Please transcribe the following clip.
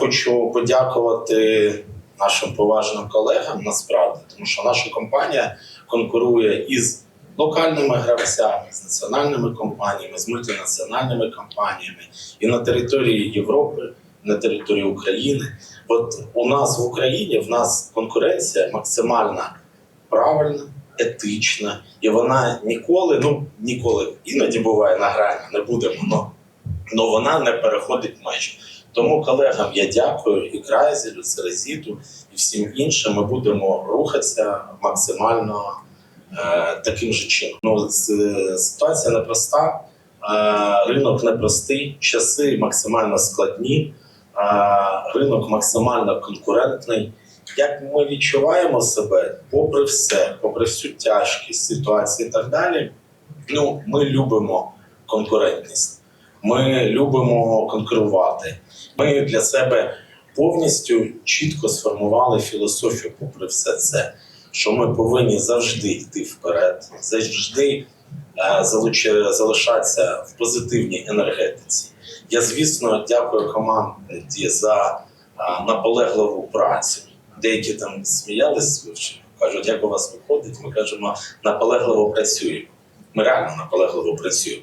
хочу подякувати нашим поважним колегам насправді, тому що наша компанія конкурує із локальними гравцями, з національними компаніями, з мультинаціональними компаніями і на території Європи, на території України. От у нас в Україні в нас конкуренція максимально правильна, етична, і вона ніколи, ну ніколи іноді буває на грані, не будемо, но вона не переходить межі. Тому колегам я дякую і Крайзелю, Серезіту і всім іншим. Ми будемо рухатися максимально е, таким же чином. Ну, ситуація непроста, е, ринок непростий, часи максимально складні, е, ринок максимально конкурентний. Як ми відчуваємо себе, попри все, попри всю тяжкість ситуації і так далі, ну, ми любимо конкурентність. Ми любимо конкурувати. Ми для себе повністю чітко сформували філософію, попри все це, що ми повинні завжди йти вперед, завжди е, залишатися в позитивній енергетиці. Я, звісно, дякую команді за е, наполегливу працю. Деякі там сміялись, кажуть, як у вас виходить. Ми кажемо, наполегливо працюємо. Ми реально наполегливо працюємо.